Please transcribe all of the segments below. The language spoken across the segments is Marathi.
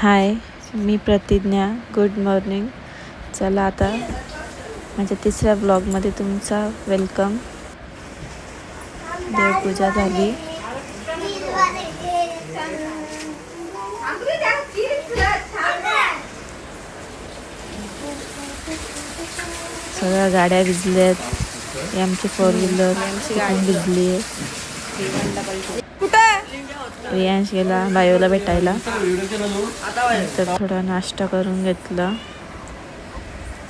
हाय मी प्रतिज्ञा. गुड मॉर्निंग चला आता माझ्या तिसऱ्या ब्लॉगमध्ये तुमचा वेलकम देवपूजा झाली. सगळ्या गाड्या भिजल्या आहेत आमची फोर व्हीलर भिजली आहे रियांश गेला बायोला भेटायला. तर थोडा नाश्ता करून घेतला.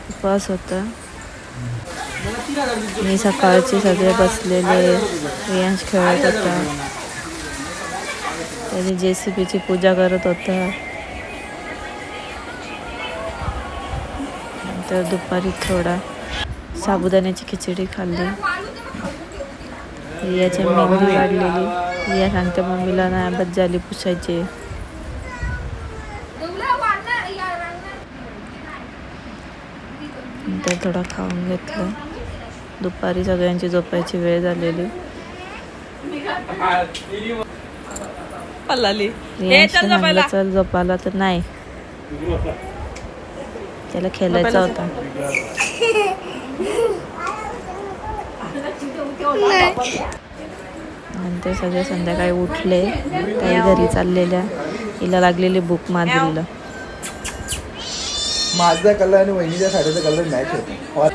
उपवास होता. मी सकाळचे सगळे बसलेले. रियांश खेळत होता. त्याने जे सी पीची पूजा करत होता. नंतर दुपारी थोडा साबुदाण्याची खिचडी खाल्ली. रियाची मेहंदी काढलेली. रिया सांगते मम्मीला नाही बस झाली पुसायची. नंतर थोडा खाऊन घेतलं. दुपारी सगळ्यांची झोपायची वेळ झालेली. चल झोपायला. तर नाही. त्याला खेळायचा होता. नंतर सगळे संध्याकाळी उठले. काही घरी चाललेल्या. हिला लागलेली भूक माधुरीला. माझा कलर आणि वहिनीच्या साडीचा कलर मॅच होतो.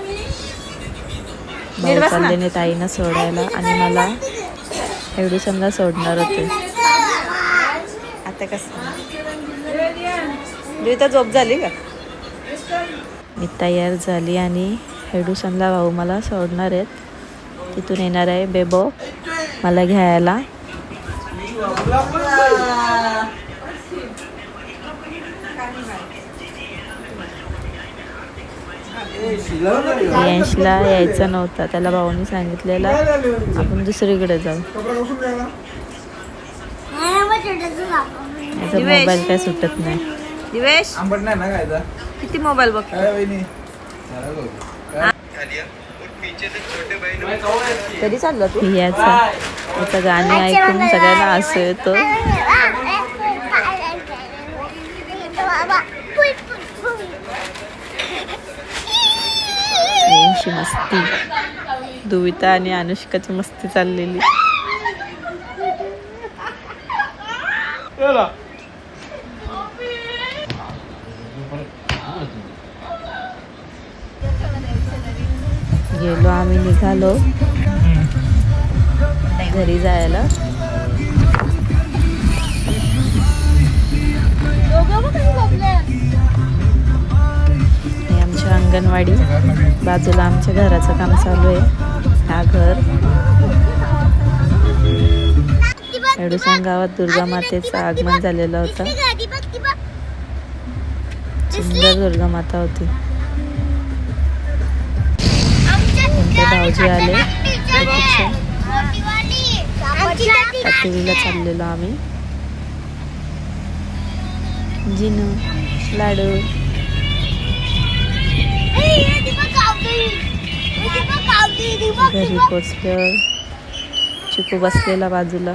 भाऊ चाललेले ताईनं सोडायला आणि मला एवढूसमला सोडणार होते. आता कसं? तर झोप झाली का? मी तयार झाली आणि हेडूसनला भाऊ मला सोडणार आहेत. तिथून येणार आहे बेबो. मला घ्यायला. रियांशला यायचा नव्हता त्याला भाऊनी सांगितलेला. आपण दुसरीकडे जाऊ. याचा मोबाईल काय सुटत नाही. दिवेश. आंबट नाही ना खायचा? किती मोबाईल बघ. कधी चालला तू? याचा. याचं गाणे ऐकून सगळ्यांना हसू येतो. मस्ती. दुविता आणि अनुष्काची मस्ती चाललेली. गेलो आम्ही निघालो. घरी जायला. आमची अंगणवाडी. बाजूला आमच्या घराचं काम चालू आहे. हा घर. एवढूसा गावात दुर्गा मातेचं आगमन झालेलं होतं. सुंदर दुर्गा माता होती. भाऊजी आले. टीव्हीला चाललेलो आम्ही. जिनू लाडू. घरी पोचल्यावर चिकू बसलेला बाजूला.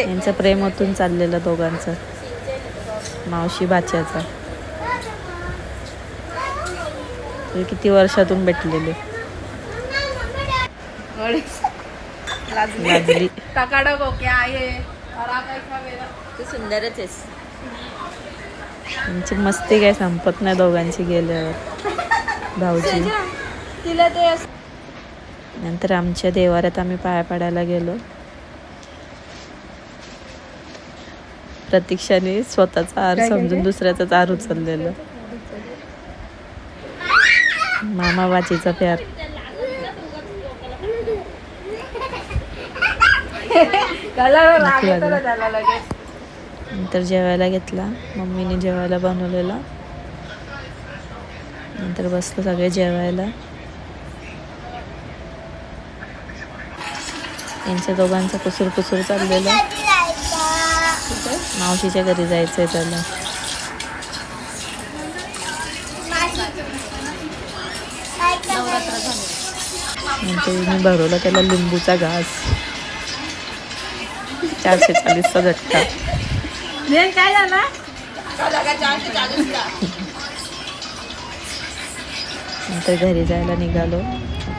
यांचं प्रेम होतून चाललेलं दोघांचं. मावशी बाच्याचा. ते किती वर्षातून भेटलेले? लाजली तू सुंदरच आहेस. त्यांची मस्ती काय संपत नाही दोघांची गेल्यावर. भाऊजी. नंतर आमच्या देवाऱ्यात आम्ही पाया पडायला गेलो. प्रतीक्षाने स्वतःचा आर समजून दुसऱ्याचाच आर उचललेलं. मामा बाचीचा प्यार. नंतर जेवायला घेतला. मम्मीने जेवायला बनवलेला. नंतर बसलो सगळे जेवायला. यांच्या दोघांचं कुसूर कुसूर चाललेलं. मावशीच्या घरी जायचंय त्याला. नंतर मी भरवला त्याला लिंबूचा घास. चारशे चाळीसचा झटका. काय झाला? नंतर घरी जायला निघालो.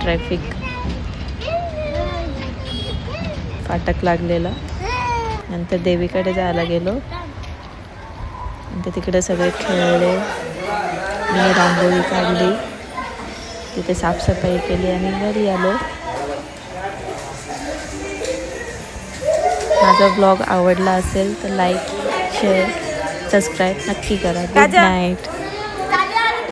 ट्रॅफिक फाटक लागलेला. नंतर देवीकडे जायला गेलो. नंतर तिकडे सगळे खेळले. मी रांगोळी काढली. तिथे साफसफाई केली आणि घरी आलो. माझा ब्लॉग आवडला असेल तर लाईक शेअर सबस्क्राईब नक्की करा. Good night